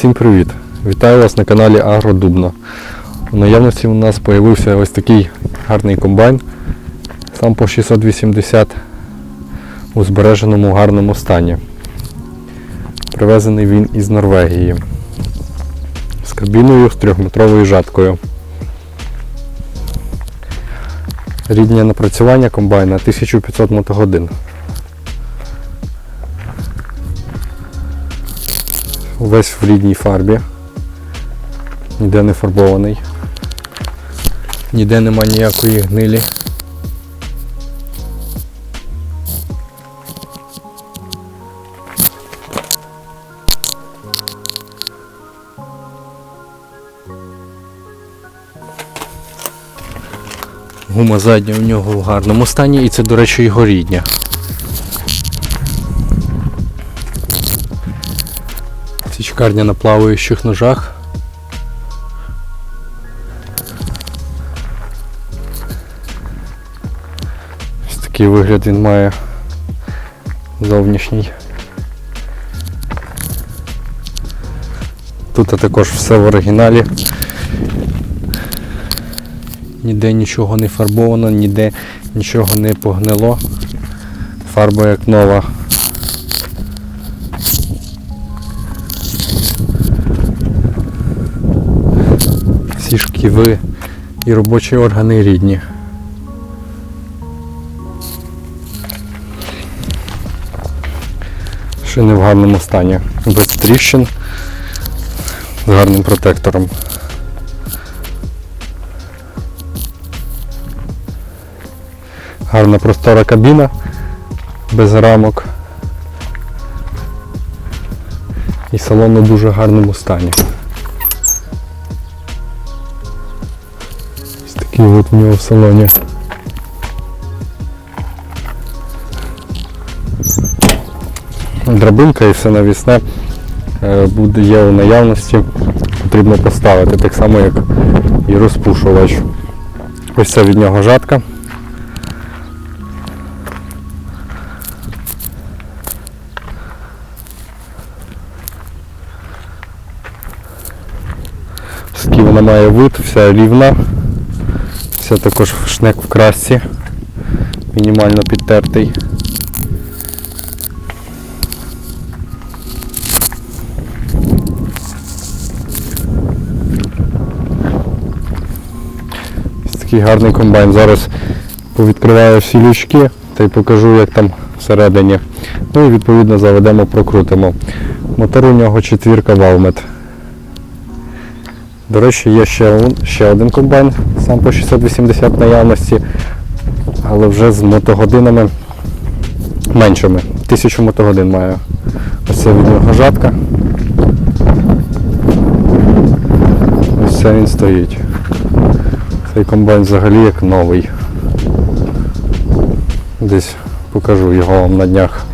Всім привіт! Вітаю вас на каналі Агродубна. У наявності у нас з'явився ось такий гарний комбайн. Сам по 680 у збереженому гарному стані. Привезений він із Норвегії. З кабіною з 3-метровою жаткою. Рідні напрацювання комбайна 1500 мотогодин. Весь в рідній фарбі. Ніде не фарбований. Ніде нема ніякої гнилі. Гума задня у нього в гарному стані і це, до речі, його рідня. Січкарня на плаваючих ножах. Ось такий вигляд він має зовнішній. Тут також все в оригіналі. Ніде нічого не фарбовано, ніде нічого не погнило. Фарба як нова. Всі шківи і робочі органи рідні. Шини в гарному стані, без тріщин, з гарним протектором. Гарна простора кабіна, без рамок. І салон у дуже гарному стані. Ось такий от у нього в салоні. Драбинка і все навісне е, буде є у наявності, потрібно поставити, так само як і розпушувач. Ось це від нього жатка. Такий вона має вид, вся рівна, вся також шнек в красці, мінімально підтертий. Такий гарний комбайн. Зараз повідкриваю всі лючки та й покажу, як там всередині. Ну і відповідно заведемо, прокрутимо. Мотор у нього четвірка Valmet. До речі, є ще, ще один комбайн, сам по 680 наявності, але вже з мотогодинами меншими. 1000 мотогодин має. Ось це від нього жатка. Ось це він стоїть. Цей комбайн взагалі як новий. Десь покажу його вам на днях.